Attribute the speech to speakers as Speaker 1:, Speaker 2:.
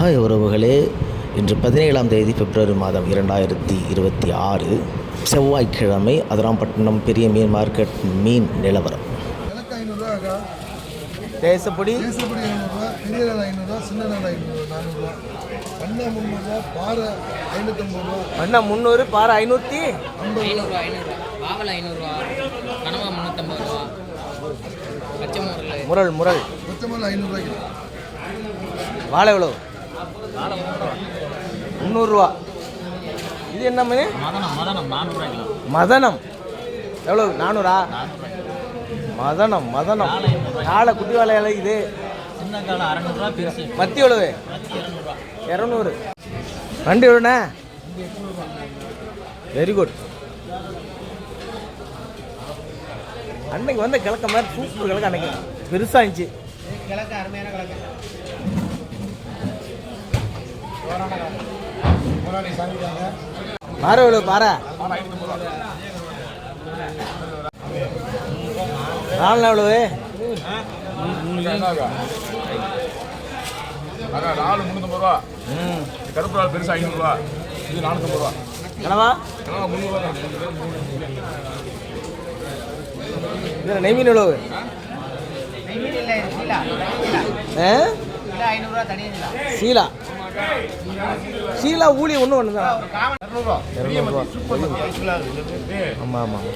Speaker 1: Hi உறவுகளே இன்று பதினேழாம் தேதி பிப்ரவரி மாதம் இரண்டாயிரத்தி இருபத்தி ஆறு செவ்வாய்க்கிழமை அதிராம்பட்டினம் பெரிய மீன் மார்க்கெட் மீன் நிலவரம். தேசப்படி?
Speaker 2: தேசப்படி ஐநூறுரூவா பெரிய நாள் ஐநூறுரூவா சின்ன நாள் ஐநூறு நானூறுரூவா பண்ணை முந்நூறுரூவா பாறை ஐநூற்றம்பது ரூபா.
Speaker 1: அண்ணா முந்நூறு பாறை ஐநூற்றி
Speaker 3: ஐநூறுரூவா ஐநூறுரூவா வாவல் ஐநூறுரூவா கனவா முந்நூற்றம்பது ரூபா பச்சை முரல்.
Speaker 1: முரள் முரள்
Speaker 2: மொத்தமாக ஐநூறுரூவாய்க்கு
Speaker 1: வாழை எவ்வளோ முந்நூறுரூவா இது என்ன மீன்
Speaker 3: மதனம்
Speaker 1: எவ்வளோ நானூறா? மதனம் மதனம். காலை குட்டி வாழை இலை இது. மத்தி எவ்வளவு? இரநூறு. ரெண்டு எவ்வளோண்ணே வெரி குட் அன்னைக்கு வந்த கிழக்க மாதிரி சூப்பர் கிழக்கு அன்னைக்கு. பெருசாக இருந்துச்சு.
Speaker 3: கிழக்கு அருமையான கிழக்கு.
Speaker 1: பாறை எவ்வளோ பாறை நாலு எவ்வளவு
Speaker 4: நாலு முந்நூற்றம்பது ரூபா கருப்பு நாள் பெருசு ஐநூறுரூவா இது நானூற்றம்பது ரூபா
Speaker 1: கனவா
Speaker 4: ஆனால் முந்நூறுவா தான்
Speaker 1: இதில் நெய்மீன் எவ்வளவு சீலா. சீலா ஊழி ஒன்று ஒன்று தான்
Speaker 4: இரநூறுவா.
Speaker 1: இரநூறுவா ஆமாம் ஆமாம்